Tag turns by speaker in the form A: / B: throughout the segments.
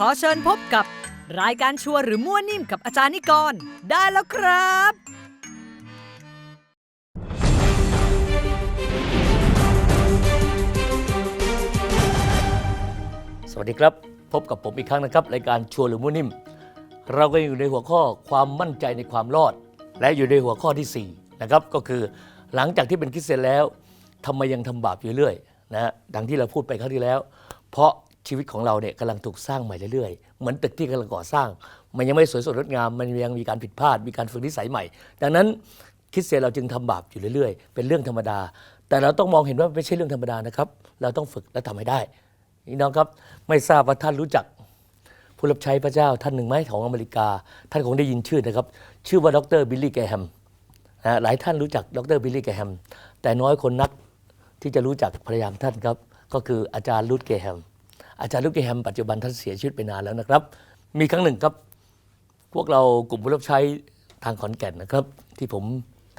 A: ขอเชิญพบกับรายการชัวร์หรือมั่วนิ่มกับอาจารย์นิกร ได้แล้วครับ
B: สวัสดีครับ พบกับผมอีกครั้งนะครับ รายการชัวร์หรือมุ่วนิ่ม เราก็อยู่ในหัวข้อความมั่นใจในความรอด และอยู่ในหัวข้อที่4นะครับก็คือหลังจากที่เป็นคริสเตียนแล้วทำไมยังทำบาปอยู่เรื่อยนะฮะดังที่เราพูดไปครั้งที่แล้ว เพราะ ชีวิตของเราเนี่ยกำลังถูกสร้างใหม่เรื่อยๆ เหมือนตึกที่กำลังก่อสร้าง มันยังไม่สวยสดงดงาม มันยังมีการผิดพลาด มีการฝึกนิสัยใหม่ ดังนั้นคริสเตียนเราจึงทำบาปอยู่เรื่อยๆ เป็นเรื่องธรรมดา แต่เราต้องมองเห็นว่าไม่ใช่เรื่องธรรมดานะครับ เราต้องฝึกและทำให้ได้นี่น้องครับไม่ทราบว่าท่านรู้จักผู้รับใช้พระเจ้าท่านหนึ่งไหมของอเมริกา ท่านคงได้ยินชื่อนะครับ ชื่อว่าดรบิลลี่แกแฮมนะหลายท่านรู้จักดรบิลลี่แกแฮมแต่น้อยคนนักที่จะรู้จักภรรยาท่านครับ ก็คืออาจารย์ลูดแกแฮม อาจารย์ลูดแกแฮมปัจจุบันท่านเสียชีวิตไปนานแล้วนะครับ มีครั้งหนึ่งครับ พวกเรากลุ่มผู้รับใช้ทางขอนแก่นนะครับ ที่ผม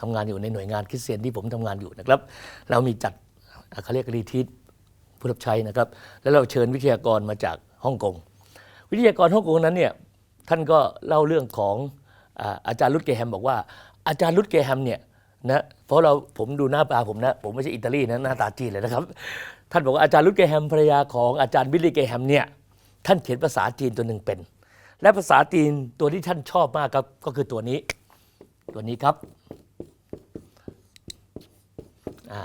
B: ทำงานอยู่ในหน่วยงานคริสเตียนที่ผมทำงานอยู่นะครับ เรามีจัดอะเขาเรียกรีทีทผู้รับใช้นะครับ แล้วเราเชิญวิทยากรมาจากฮ่องกงวิทยากรฮ่องกงนั้นเนี่ยท่านก็เล่าเรื่องของอาอาจารย์ลุดเกแฮมบอกว่าอาจารย์ลุดเกแฮมเนี่ย นะเพราะเราผมดูหน้าตาผมนะ ผมไม่ใช่อิตาลีนะหน้าตาจีนเลยนะครับ ท่านบอกว่าอาจารย์ลุดเกแฮมภรรยาของอาจารย์บิลลี่เกแฮมเนี่ยท่านเขียนภาษาจีนตัวหนึ่งเป็น และภาษาจีนตัวที่ท่านชอบมากครับก็คือตัวนี้ ตัวนี้ครับอ่า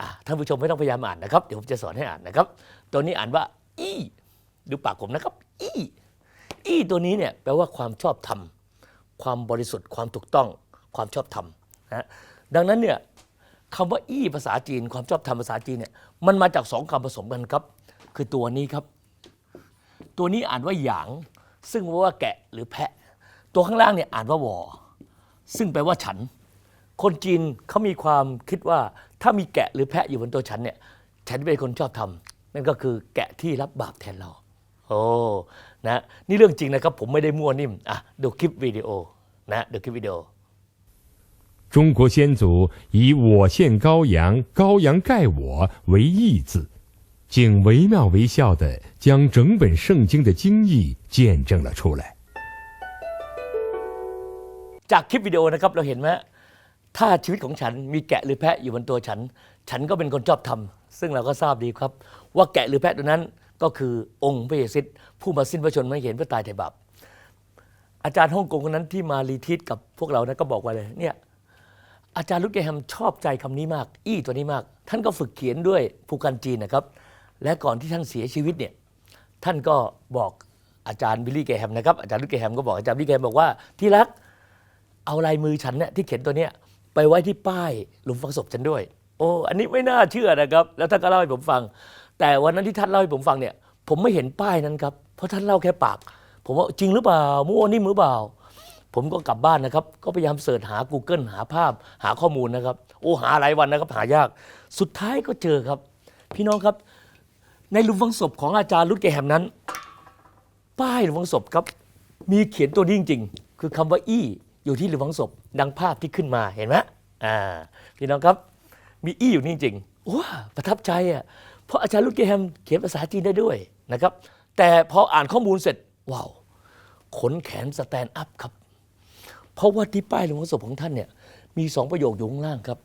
B: อ่าท่านผู้ชมไม่ต้องพยายามอ่านนะครับ เดี๋ยวผมจะสอนให้อ่านนะครับ ตัวนี้อ่านว่าอีดูปากผมนะครับอีอีตัวนี้เนี่ยแปลว่าความชอบธรรม ความบริสุทธิ์ความถูกต้อง ความชอบธรรม นะดังนั้นเนี่ยคำว่าอี้ภาษาจีนความชอบธรรมภาษาจีนเนี่ยมันมาจากสองคำผสมกันครับ คือตัวนี้ครับ ตัวนี้อ่านว่าหยาง ซึ่งแปลว่าแกะหรือแพะ ตัวข้างล่างเนี่ยอ่านว่าวอ ซึ่งแปลว่าฉัน คนจีนเขามีความคิดว่าถ้ามีแกะหรือแพะอยู่บนตัวฉันเนี่ยฉันเป็นคนชอบทำนั่นก็คือแกะที่รับบาปแทนเรา โอ้นะนี่เรื่องจริงนะครับ ผมไม่ได้มั่วนิ่มอะดูคลิปวิดีโอนะดูคลิปวิดีโอ
C: 中国先祖以“我献羔羊，羔羊盖我”为义字，竟惟妙惟肖地将整本圣经的经义见证了出来。
B: จากคลิปวิดีโอนะครับเราเห็นไหมถ้าชีวิตของฉันมีแกะหรือแพะอยู่บนตัวฉัน ฉันก็เป็นคนชอบทำซึ่งเราก็ทราบดีครับ ว่าแกะหรือแพะตัวนั้นก็คือองค์พระเยซูคริสต์ผู้มาสิ้นพระชนม์มาเห็นเพื่อตายไถ่บาปอาจารย์ฮ่องกงคนนั้นที่มารีทีตกับพวกเรานะก็บอกว่าเลยเนี่ย อาจารย์ลุดเกแฮมชอบใจคำนี้มาก อี้ตัวนี้มาก ท่านก็ฝึกเขียนด้วยภูกันจีนนะครับ และก่อนที่ท่านเสียชีวิตเนี่ยท่านก็บอกอาจารย์บิลลี่แกแฮมนะครับอาจารย์ลุดเกแฮมก็บอกอาจารย์บิลลี่แกแฮมบอกว่าที่รักเอาลายมือฉันเนี่ยที่เขียนตัวเนี้ยไปไว้ที่ป้ายหลุมฝังศพฉันด้วย โอ้อันนี้ไม่น่าเชื่อนะครับ แล้วท่านก็เล่าให้ผมฟัง แต่วันนั้นที่ท่านเล่าให้ผมฟังเนี่ย ผมไม่เห็นป้ายนั้นครับเพราะท่านเล่าแค่ปาก ผมว่าจริงหรือเปล่ามั่วนิ่มหรือเปล่า ผมก็กลับบ้านนะครับ ก็พยายามเสิร์ชหา Google หาภาพ หาข้อมูลนะครับ โอ้หาหลายวันนะครับ หายาก สุดท้ายก็เจอครับ พี่น้องครับ ในหลุมฝังศพของอาจารย์รุดเกแฮมนั้น ป้ายหลุมฝังศพครับ มีเขียนตัวนี้จริงๆ คือคำว่าอี้อยู่ที่หลุมฝังศพ ดังภาพที่ขึ้นมาเห็นไหมอ่าพี่น้องครับ มีอี้อยู่นี่จริงๆว้าประทับใจอะเพราะอาจารย์ลุดเกแฮมเขียนภาษาจีนได้ด้วยนะครับ แต่พออ่านข้อมูลเสร็จว้าวขนแขนสแตนด์อัพครับ เพราะว่าที่ป้ายหลุมฝังศพของท่านเนี่ยมีสองประโยคอยู่ข้างล่างครับ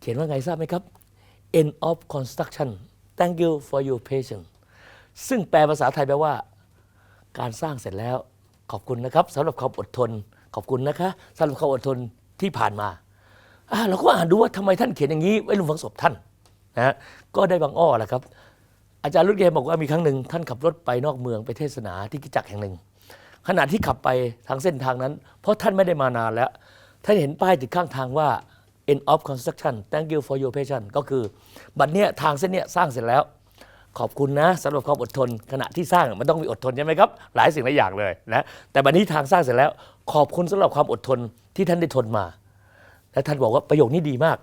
B: เขียนว่าไงทราบไหมครับ end of construction thank you for your patience ซึ่งแปลภาษาไทยแปลว่า การสร้างเสร็จแล้วขอบคุณนะครับสำหรับความอดทน ขอบคุณนะคะสำหรับความอดทนที่ผ่านมาเราก็อ่านดูว่าทำไมท่านเขียนอย่างนี้ไว้ลุมฝังศพท่านนะฮะก็ได้บางอ้อแหละครับ อาจารย์รุดเกมบอกว่ามีครั้งหนึ่งท่านขับรถไปนอกเมืองไปเทศนาที่กิจจักแห่งหนึ่ง ขณะที่ขับไปทางเส้นทางนั้น เพราะท่านไม่ได้มานานแล้ว ท่านเห็นป้ายติดข้างทางว่า end of construction thank you for your patience ก็คือ บัดเนี้ยทางเส้นเนี้ยสร้างเสร็จแล้ว ขอบคุณนะสำหรับความอดทน ขณะที่สร้างมันต้องมีอดทนใช่ไหมครับ หลายสิ่งหลายอย่างเลยนะแต่บัดนี้ทางสร้างเสร็จแล้ว ขอบคุณสำหรับความอดทนที่ท่านได้ทนมา และท่านบอกว่าประโยคนี้ดีมาก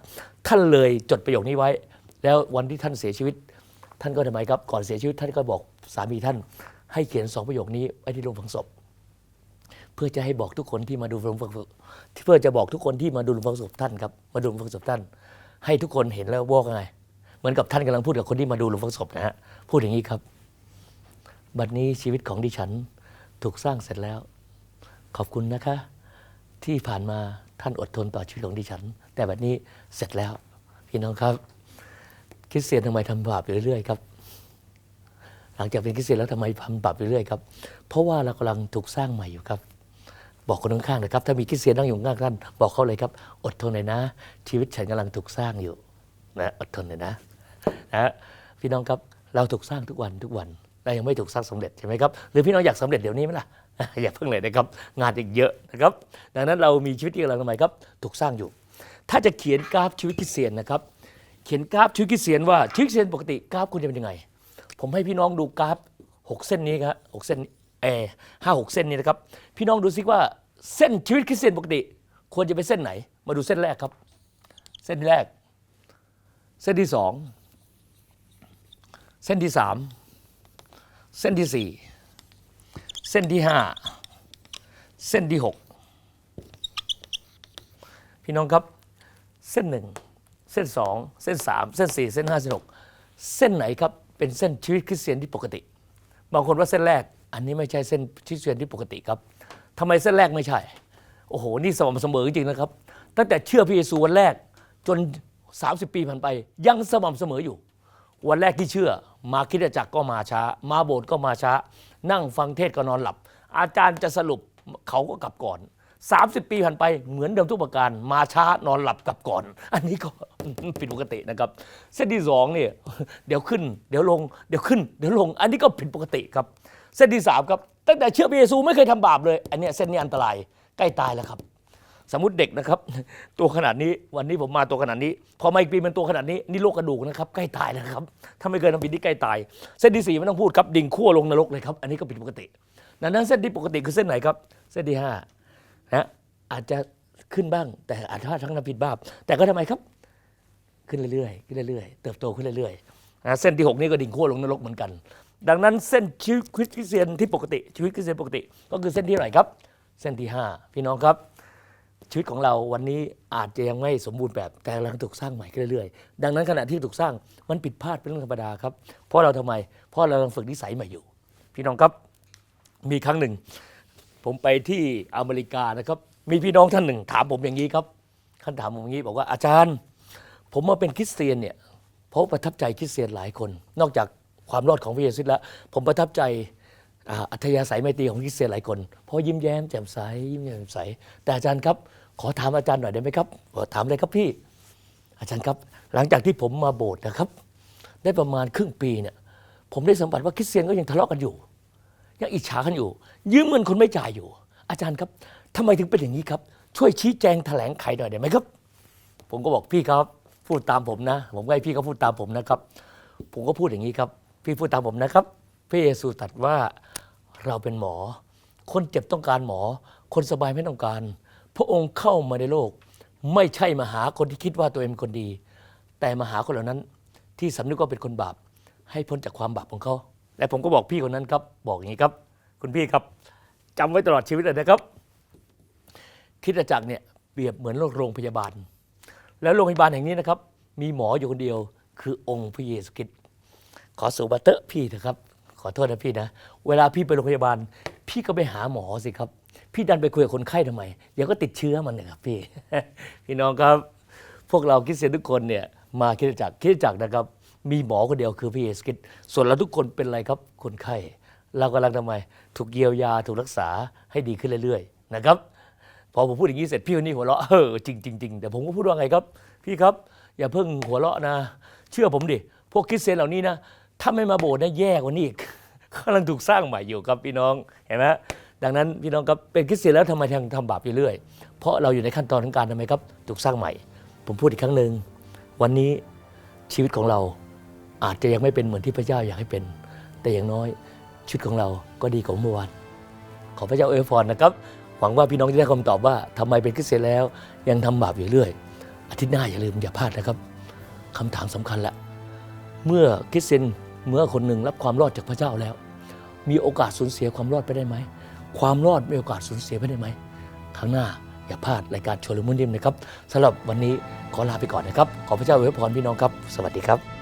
B: ท่านเลยจดประโยคนี้ไว้ แล้ววันที่ท่านเสียชีวิต ท่านก็ทำไมครับก่อนเสียชีวิตท่านก็บอกสามีท่าน ให้เขียนสองประโยคนี้ไว้ที่โรงฝังศพ พื่อจะให้บอกทุกคนที่มาดูโรงฝังศพเพื่อจะบอกทุกคนที่มาดูฟังศพท่านครับมาดูโรงฝังศพท่าน ให้ทุกคนเห็นแล้วบอกไงเหมือนกับท่านกำลังพูดกับคนที่มาดูลุมฝังศพนะฮะพูดอย่างนี้ครับ บัดนี้ชีวิตของดิฉันถูกสร้างเสร็จแล้ว ขอบคุณนะคะ ที่ผ่านมาท่านอดทนต่อชีวิตของดิฉัน แต่บัดนี้เสร็จแล้ว พี่น้องครับคริสเตียทำไมทำบาปอยู่เรื่อยๆครับหลังจากเป็นคริสเตียนแล้วทำไมทำบาปอยู่เรื่อยๆครับ เพราะว่าเรากำลังถูกสร้างใหม่อยู่ครับ บอกคนข้างๆนะครับถ้ามีคริสเตียนนั่งอยู่ข้างท่านบอกเขาเลยครับ อดทนหน่อยนะ ชีวิตฉันกำลังถูกสร้างอยู่นะอดทนหน่อยนะนะพี่น้องครับเราถูกสร้างทุกวันทุกวันเรายังไม่ถูกสร้างสำเร็จใช่ไหมครับหรือพี่น้องอยากสำเร็จเดี๋ยวนี้ไหมล่ะอย่าเพิ่งเลยนะครับงานอีกเยอะนะครับ ดังนั้นเรามีชีวิตที่กำลังทำไมครับถูกสร้างอยู่ ถ้าจะเขียนกราฟชีวิตคริสเตียนนะครับเขียนกราฟชีวิตคริสเตียนว่าชีวิตคริสเตียนปกติกราฟคุณจะเป็นยังไง ผมให้พี่น้องดูกราฟหกเส้นนี้ครับหกเส้นเอห้าหกเส้นนี้นะครับพี่น้องดูซิว่า เส้นชีวิตคริสเตียนปกติ ควรจะเป็นเส้นไหน มาดูเส้นแรกครับ เส้นแรก เส้นที่สองเส้นที่สามเส้นที่สี่เส้นที่ห้าเส้นที่หกพี่น้องครับ เส้นหนึ่งเส้นสองเส้นสามเส้นสี่เส้นห้าเส้นหกเส้นไหนครับเป็นเส้นชีวิตคริสเตียนที่ปกติ บางคนว่าเส้นแรก อันนี้ไม่ใช่เส้นคริสเตียนที่ปกติครับ ทำไมเส้นแรกไม่ใช่ โอ้โห นี่สม่ำเสมอจริงนะครับ ตั้งแต่เชื่อพระเยซูวันแรกจน 30 ปีผ่านไป ยังสม่ำเสมออยู่ วันแรกที่เชื่อ มาคิดจักรก็มาช้า มาโบสถ์ก็มาช้า นั่งฟังเทศก็นอนหลับ อาจารย์จะสรุปเขาก็กลับก่อน 30 ปีผ่านไปเหมือนเดิมทุกประการ มาช้านอนหลับกลับก่อน อันนี้ก็ผิดปกตินะครับ เส้นที่สองเนี่ยเดี๋ยวขึ้น เดี๋ยวลง เดี๋ยวขึ้น เดี๋ยวลง อันนี้ก็ผิดปกติครับ เส้นที่สามครับ ตั้งแต่เชื่อพระเยซูไม่เคยทำบาปเลย อันนี้เส้นนี้อันตรายใกล้ตายแล้วครับ สมมติเด็กนะครับ ตัวขนาดนี้วันนี้ผมมาตัวขนาดนี้ พอมาอีกปีเป็นตัวขนาดนี้นี่โรคกระดูกนะครับใกล้ตายแล้วครับ ถ้าไม่เคยทำผิดนี่ใกล้ตาย เส้นที่สี่ไม่ต้องพูดครับดิ่งขั้วลงนรกเลยครับ อันนี้ก็ผิดปกติดังนั้นเส้นที่ปกติคือเส้นไหนครับ เส้นที่ห้านะอาจจะขึ้นบ้าง แต่อาจจะทั้งนำผิดบาปแต่ก็ทำไมครับ ขึ้นเรื่อยๆขึ้นเรื่อยๆเติบโตขึ้นเรื่อยๆนะเส้นที่หกนี่ก็ดิ่งขั้วลงนรกเหมือนกัน ดังนั้นเส้นชีวิตคริสเตียนที่ปกติ ชีวิตคริสเตียนปกติ ก็คือเส้นที่เท่าไหนครับ เส้นที่ห้าพี่น้องครับ ชีวิตของเราวันนี้อาจจะยังไม่สมบูรณ์แบบแต่กำลังถูกสร้างใหม่ขึ้นเรื่อยๆ ดังนั้นขณะที่ถูกสร้างมันผิดพลาดเป็นเรื่องธรรมดาครับ เพราะเราทำไม เพราะเรากำลังฝึกนิสัยใหม่อยู่ พี่น้องครับมีครั้งหนึ่ง ผมไปที่อเมริกานะครับ มีพี่น้องท่านหนึ่ง ถามผมอย่างนี้ครับท่านถามผมอย่างนี้บอกว่าอาจารย์ ผมมาเป็นคริสเตียนเนี่ยเพราะประทับใจคริสเตียนหลายคน นอกจาก ความรอดของพระเยซูแล้ว ผมประทับใจอัธยาศัยไมตรีของคริสเตียนหลายคน เพราะยิ้มแย้มแจ่มใสยิ้มแย้มแจ่มใส แต่อาจารย์ครับ ขอถามอาจารย์หน่อยได้ไหมครับขอถามเลยครับพี่ อาจารย์ครับ หลังจากที่ผมมาโบสถ์นะครับ ได้ประมาณครึ่งปีเนี่ย ผมได้สัมผัสว่าคริสเตียนก็ยังทะเลาะกันอยู่ ยังอิจฉากันอยู่ ยืมเงินคนไม่จ่ายอยู่ อาจารย์ครับทำไมถึงเป็นอย่างนี้ครับ ช่วยชี้แจงแถลงไขหน่อยได้ไหมครับ ผมก็บอกพี่ครับ พูดตามผมนะ ผมก็ให้พี่เขาพูดตามผมนะครับ ผมก็พูดอย่างนี้ครับ พี่พูดตามผมนะครับ พระเยซูตรัสว่าเราเป็นหมอ คนเจ็บต้องการหมอ คนสบายไม่ต้องการ พระองค์เข้ามาในโลก ไม่ใช่มาหาคนที่คิดว่าตัวเองเป็นคนดี แต่มาหาคนเหล่านั้น ที่สำนึกว่าเป็นคนบาป ให้พ้นจากความบาปของเขา และผมก็บอกพี่คนนั้นครับ บอกอย่างนี้ครับ คุณพี่ครับจำไว้ตลอดชีวิตเลยนะครับ คิดจักรเนี่ยเปรียบเหมือนโรงพยาบาล แล้วโรงพยาบาลแห่งนี้นะครับ มีหมออยู่คนเดียว คือองค์พระเยซูคริสต์ ขอสูบาเตอะพี่เถอะครับ ขอโทษนะพี่นะ เวลาพี่ไปโรงพยาบาล พี่ก็ไปหาหมอสิครับ พี่ดันไปคุยกับคนไข้ทำไม เดี๋ยวก็ติดเชื้อมันนะครับพี่ พี่น้องครับ พวกเราคริสเตียนทุกคนเนี่ยมาคริสตจักรคริสตจักนะครับ มีหมอคนเดียวคือพระเยซูคริตส่วนเราทุกคนเป็นอะไรครับ คนไข้ เรากำลังทำไม ถูกเยียวยาถูกรักษาให้ดีขึ้นเรื่อยๆนะครับ พอผมพูดอย่างนี้เสร็จพี่คนนี้หัวเราะเออจริงจริงจริงแต่ผมก็พูดว่าไงครับ พี่ครับ อย่าเพิ่งหัวเราะนะ เชื่อผมดิพวกคริสเตียนเหล่านี้นะ ถ้าไม่มาโบสถ์นะแย่กว่านี้อีกกำลังถูกสร้างใหม่อยู่ครับพี่น้องเห็นไหมดังนั้นพี่น้องครับเป็นคริสเตียนแล้วทำไมทำทำบาปอยู่เรื่อย เพราะเราอยู่ในขั้นตอนของการทำไมครับถูกสร้างใหม่ ผมพูดอีกครั้งหนึ่งวันนี้ชีวิตของเราอาจจะยังไม่เป็นเหมือนที่พระเจ้าอยากให้เป็น แต่อย่างน้อยชีวิตของเราก็ดีกว่าเมื่อวานขอพระเจ้าอวยพรนะครับ หวังว่าพี่น้องจะได้คำตอบว่าทำไมเป็นคริสเตียนแล้ว ยังทำบาปอยู่เรื่อย อาทิตย์หน้าอย่าลืมอย่าพลาดนะครับคำถามสำคัญละเมื่อคริสเตียน เมื่อคนหนึ่งรับความรอดจากพระเจ้าแล้ว มีโอกาสสูญเสียความรอดไปได้ไหม ความรอดมีโอกาสสูญเสียไปได้ไหมครั้งหน้าอย่าพลาดรายการชวนลุมุนดิมนะครับสำหรับวันนี้ขอลาไปก่อนนะครับ ขอพระเจ้าอวยพรพี่น้องครับ สวัสดีครับ